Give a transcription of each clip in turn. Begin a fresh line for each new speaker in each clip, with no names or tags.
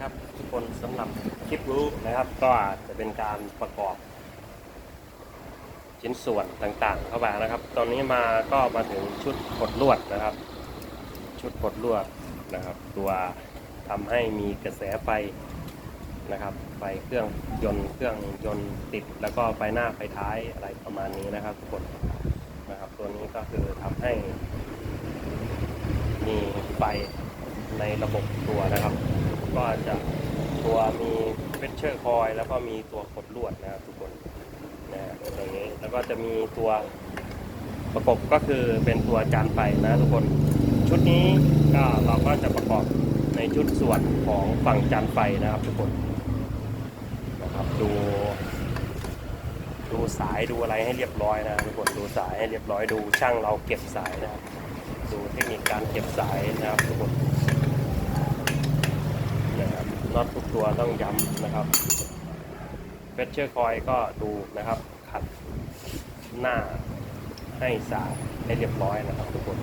ครับทุกคนสำหรับคลิปนี้นะครับ ก็จะเป็นการประกอบชิ้นส่วนต่างๆ เข้ามานะครับ ตอนนี้มาก็มาถึงชุดกดลวดนะครับ ชุดกดลวดนะครับ ตัวทำให้มีกระแสไฟนะครับไฟเครื่องยนต์เครื่องยนต์ติด แล้วก็ไฟหน้าไฟท้ายอะไรประมาณนี้นะครับทุกคนนะครับ ตัวนี้ก็คือทำให้มีไฟ ในระบบตัวนะครับ ก็จะตัวมีเฟชเชอร์คอยแล้วก็มีตัวกดลวดนะครับทุกคนนะฮะอย่างนี้แล้วก็จะมีตัวประกบก็คือเป็นตัวจานไฟนะทุกคนชุดนี้ก็เราก็จะประกอบในชุดส่วนของฝั่งจานไฟนะครับทุกคนนะครับดูดูสายดูอะไรให้เรียบร้อยนะทุกคนดูสายให้เรียบร้อยดูช่างเราเก็บสายนะครับดูเทคนิคการเก็บสายนะครับทุกคน น็อตทุกตัวต้องย้ำนะครับเฟชเชอร์คอยก็ดูนะครับ ขัดหน้าให้สะอายให้เรียบร้อยนะครับทุกคน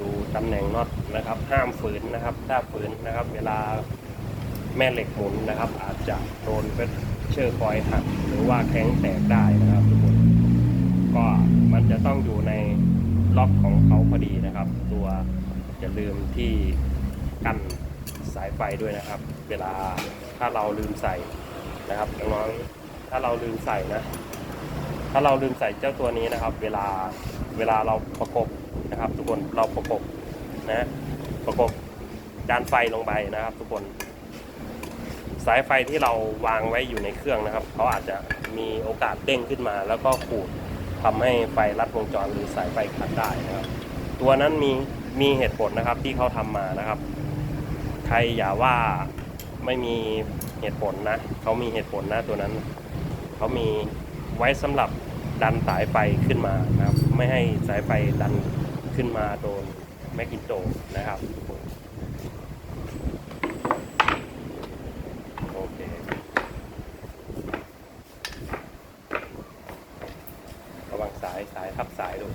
ดูตำแหน่งน็อตนะครับ ห้ามฝืนนะครับ ถ้าฝืนนะครับ เวลาแม่เหล็กหมุนนะครับ อาจจะโดนเฟชเชอร์คอยหักหรือว่าแข้งแตกได้นะครับทุกคนก็มันจะต้องอยู่ในล็อกของเขาพอดีนะครับ ตัวอย่าลืมที่กั้น สายไฟด้วยนะครับ เวลาถ้าเราลืมใส่นะครับน้องๆถ้าเราลืมใส่นะ ถ้าเราลืมใส่เจ้าตัวนี้นะครับ เวลาเวลาเราประกบนะครับ ทุกคนเราประกบนะประกบจานไฟลงไปนะครับ ทุกคนสายไฟที่เราวางไว้อยู่ในเครื่องนะครับเขาอาจจะมีโอกาสเด้งขึ้นมา แล้วก็ขูดทำให้ไฟลัดวงจรหรือสายไฟขาดได้นะครับ ตัวนั้นมีมีเหตุผลนะครับที่เขาทำมานะครับ ใครอย่าว่าไม่มีเหตุผลนะ เขามีเหตุผลนะตัวนั้น เขามีไว้สำหรับดันสายไฟขึ้นมานะครับ ไม่ให้สายไฟดันขึ้นมาโดนแมกกินโตนะครับโอเคระวังสายสายทับสายดู